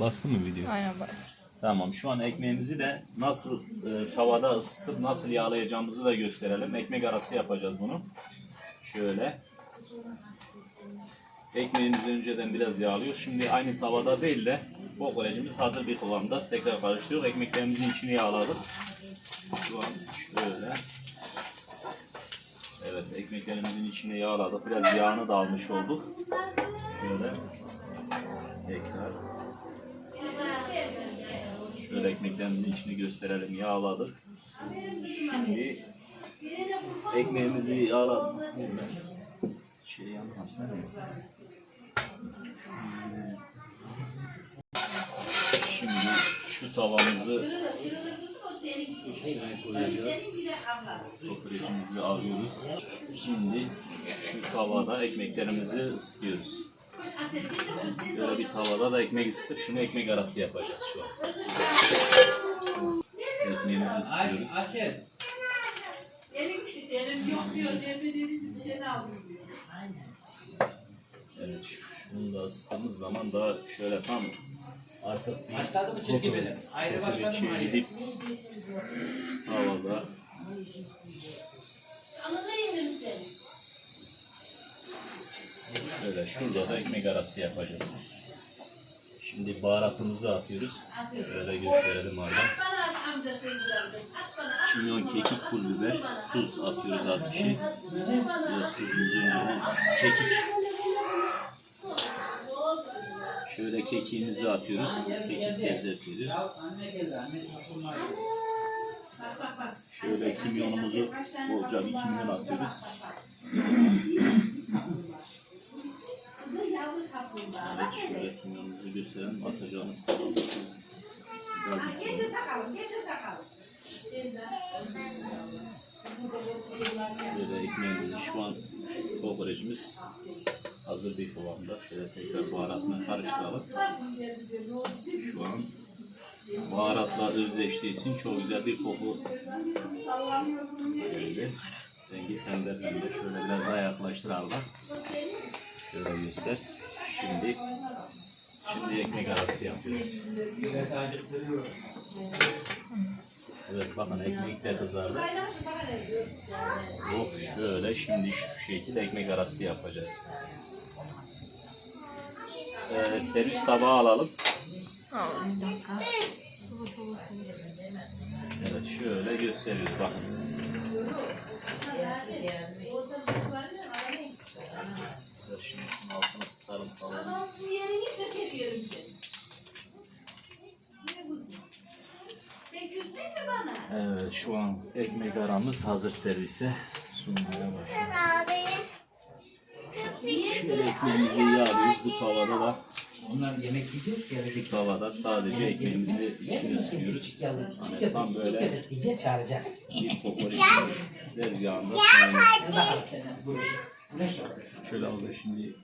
Bastı mı video? Aynen bak. Tamam şu an ekmeğimizi de nasıl e, tavada ısıtıp nasıl yağlayacağımızı da gösterelim. Ekmek arası yapacağız bunu. Şöyle. Ekmeğimizi önceden biraz yağlıyor. Şimdi aynı tavada değil de kokorecimiz hazır bir kıvamda. Tekrar karıştırıyoruz. Ekmeklerimizin içini yağladık. Şu an şöyle. Evet ekmeklerimizin içine yağladık. Biraz yağını da almış olduk. Şöyle. Tekrar. Şöyle ekmeklerimizin içini gösterelim. Yağladık. Şimdi ekmeğimizi yağladık. Şey yanmasın? Şimdi şu tavamızı içine koyacağız. Sofracımızı alıyoruz. Şimdi şu tavada ekmeklerimizi ısıtıyoruz. Böyle bir tavada da ekmek ısıtıp şunu ekmek arası yapacağız şu an. Ekmeğimizi ısıtıyoruz. Aset. Elim, elim yok diyor. Elim seni aldım diyor. Evet şunu da ısıttığımız zaman da şöyle tam artık bir Başladı mı çizgi film? Ayrı başladı mı ayrı? gidip tavada Anladın yedim seni. Böyle şurada da ekmek arası yapacağız. Şimdi baharatımızı atıyoruz. Şöyle gösterelim. At Kimyon, kekik, pul biber, tuz atıyoruz az bir şey. Biraz tuzumuzu önceden kekik. Şöyle kekiğimizi atıyoruz. Kekik yok. Şöyle kimyonumuzu bolca bir kimyon atıyoruz. Şöyle kimyonumuzu gösterelim. Atacağımız. Böyle ekmeğimizi şu an kokoreçimiz hazır bir kıvamda. Şöyle tekrar baharatını karıştıralım. Şu an baharatlar özleştiği için çok güzel bir koku şöyle rengi pembe pembe şöyle biraz daha yaklaştırarlar. Şöyle göster. Şimdi şimdi ekmek arası yapıyoruz. Evet bakın ekmek de kızardı. Hop şöyle şimdi şu şekilde ekmek arası yapacağız. Ee, servis tabağı alalım. Evet şöyle gösteriyoruz bakın. Evet, Şimdi altına falan. Şu yerini söker yerim seni. Ne bu? Sen küstün mü bana? Evet şu an ekmek aramız hazır servise sunmaya başlıyor. Şöyle ekmeğimizi yağlıyoruz. Bu tavada da Onlar yemek yiyecek gelecek. tavada sadece ekmeğimizi içine ısıtıyoruz. Hani tam böyle Diye çağıracağız. bir kokoreç tezgahında? Şöyle abla şimdi